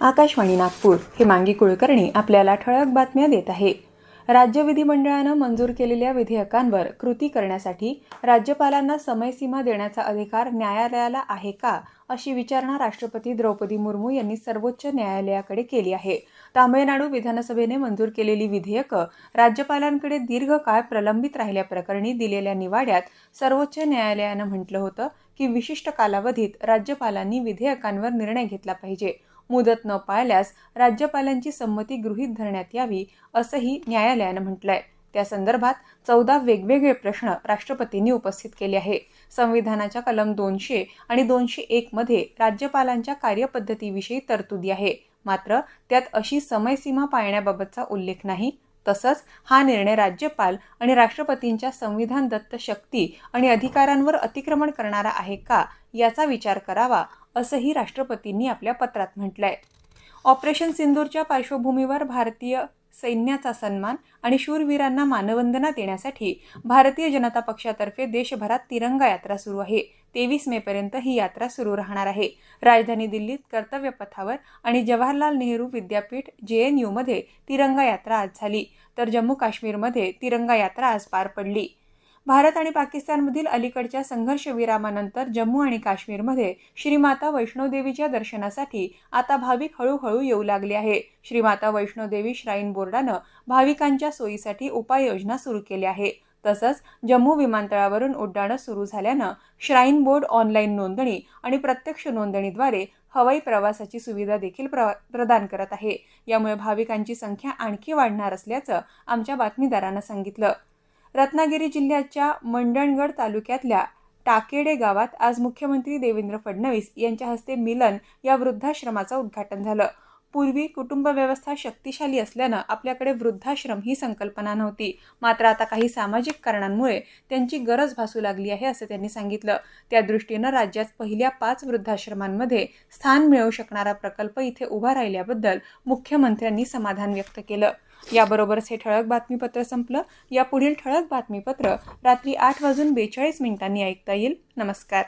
आकाशवाणी नागपूर हे मांगी कुलकर्णी आपल्याला ठळक बातम्या देत आहे. राज्य विधिमंडळानं मंजूर केलेल्या विधेयकांवर कृती करण्यासाठी राज्यपालांना समयसीमा देण्याचा अधिकार न्यायालयाला आहे का अशी विचारणा राष्ट्रपती द्रौपदी मुर्मू यांनी सर्वोच्च न्यायालयाकडे केली आहे. तामिळनाडू विधानसभेने मंजूर केलेली विधेयकं राज्यपालांकडे दीर्घकाळ प्रलंबित राहिल्याप्रकरणी दिलेल्या निवाड्यात सर्वोच्च न्यायालयानं म्हटलं होतं की विशिष्ट कालावधीत राज्यपालांनी विधेयकांवर निर्णय घेतला पाहिजे. मुदत न पाळल्यास राज्यपालांची संमती गृहीत धरण्यात यावी असंही न्यायालयानं म्हटलंय. त्या संदर्भात चौदा वेगवेगळे प्रश्न राष्ट्रपतींनी उपस्थित केले आहे संविधानाच्या कलम दोनशे आणि दोनशे एक मध्ये राज्यपालांच्या कार्यपद्धतीविषयी तरतुदी आहे. मात्र त्यात अशी समयसीमा पाळण्याबाबतचा उल्लेख नाही. तसंच हा निर्णय राज्यपाल आणि राष्ट्रपतींच्या संविधान दत्त शक्ती आणि अधिकारांवर अतिक्रमण करणारा आहे का याचा विचार करावा असंही राष्ट्रपतींनी आपल्या पत्रात म्हटलं आहे ऑपरेशन सिंदूरच्या पार्श्वभूमीवर भारतीय सैन्याचा सन्मान आणि शूरवीरांना मानवंदना देण्यासाठी भारतीय जनता पक्षातर्फे देशभरात तिरंगा यात्रा सुरू आहे. तेवीस मेपर्यंत ही यात्रा सुरू राहणार आहे. राजधानी दिल्लीत कर्तव्य पथावर आणि जवाहरलाल नेहरू विद्यापीठ जे एन यूमध्ये तिरंगा यात्रा आज झाली. तर जम्मू काश्मीरमध्ये तिरंगा यात्रा आज पार पडली. भारत आणि पाकिस्तानमधील अलीकडच्या संघर्ष विरामानंतर जम्मू आणि काश्मीरमध्ये श्रीमाता वैष्णोदेवीच्या दर्शनासाठी आता भाविक हळूहळू येऊ लागले आहे. श्रीमाता वैष्णोदेवी श्राईन बोर्डानं भाविकांच्या सोयीसाठी उपाययोजना सुरू केल्या आहे. तसंच जम्मू विमानतळावरून उड्डाणं सुरू झाल्यानं श्राईन बोर्ड ऑनलाईन नोंदणी आणि प्रत्यक्ष नोंदणीद्वारे हवाई प्रवासाची सुविधा देखील प्रदान करत आहे. यामुळे भाविकांची संख्या आणखी वाढणार असल्याचं आमच्या बातमीदारानं सांगितलं. रत्नागिरी जिल्ह्याच्या मंडणगड तालुक्यातल्या टाकेडे गावात आज मुख्यमंत्री देवेंद्र फडणवीस यांच्या हस्ते मिलन या वृद्धाश्रमाचं उद्घाटन झालं. पूर्वी कुटुंब व्यवस्था शक्तिशाली असल्यानं आपल्याकडे वृद्धाश्रम ही संकल्पना नव्हती. मात्र आता काही सामाजिक कारणांमुळे त्यांची गरज भासू लागली आहे असं त्यांनी सांगितलं. त्या दृष्टीनं राज्यात पहिल्या पाच वृद्धाश्रमांमध्ये स्थान मिळवू शकणारा प्रकल्प इथे उभा राहिल्याबद्दल मुख्यमंत्र्यांनी समाधान व्यक्त केलं. याबरोबरच हे ठळक बातमीपत्र संपलं. या पुढील ठळक बातमीपत्र रात्री आठ वाजून बेचाळीस मिनिटांनी ऐकता येईल. नमस्कार.